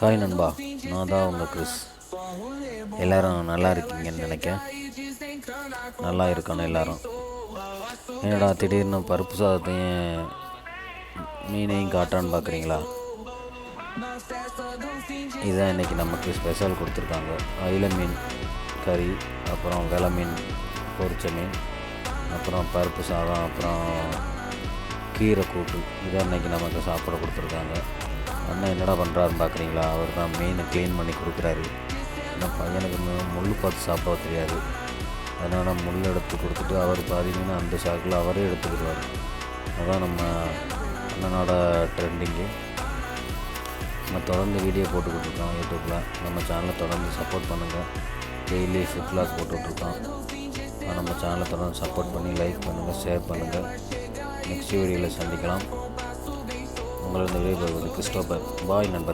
Hi நண்பா நான் தான் உங்கள் கிறிஸ். எல்லாரும் நல்லா இருக்கீங்கன்னு நினைக்கேன் நல்லா இருக்கணும் எல்லாரும். என்னடா திடீர்னு பருப்பு சாதத்தையும் மீனையும் காட்டான்னு பார்க்குறீங்களா இதுதான் இன்றைக்கி நமக்கு ஸ்பெஷல் கொடுத்துருக்காங்க. அயில மீன் கறி அப்புறம் வெலை மீன் பொரிச்ச மீன் அப்புறம் பருப்பு சாதம் அப்புறம் கீரை கூட்டு. இதான் இன்றைக்கி நமக்கு சாப்பிட கொடுத்துருக்காங்க. அண்ணன் என்னடா பண்ணுறாருன்னு பார்க்குறீங்களா அவர் தான் மெயினை க்ளீன் பண்ணி கொடுக்குறாரு. என்ன பையனுக்கு முள் பார்த்து சாப்பிட தெரியாது. அதனால் முள் எடுத்து கொடுத்துட்டு அவர் பார்த்தீங்கன்னா அந்த சாக்கில் அவரே எடுத்துக்கிடுவார். அதான் நம்ம அண்ணனோட ட்ரெண்டிங்கு நம்ம தொடர்ந்து வீடியோ போட்டுக்கிட்டு இருக்கோம் யூடியூப்பில் நம்ம சேனலை தொடர்ந்து சப்போர்ட் பண்ணுங்கள் டெய்லி ஃபுட் vlog போட்டுட்ருக்கோம் நம்ம சேனலை தொடர்ந்து சப்போர்ட் பண்ணி லைக் பண்ணுங்கள் ஷேர் பண்ணுங்கள் நெக்ஸ்ட் வீடியோவில் சந்திக்கலாம். உங்களிடம் விடைபெறுவது கிறிஸ்டோபர் பாய் நண்பர்கள்.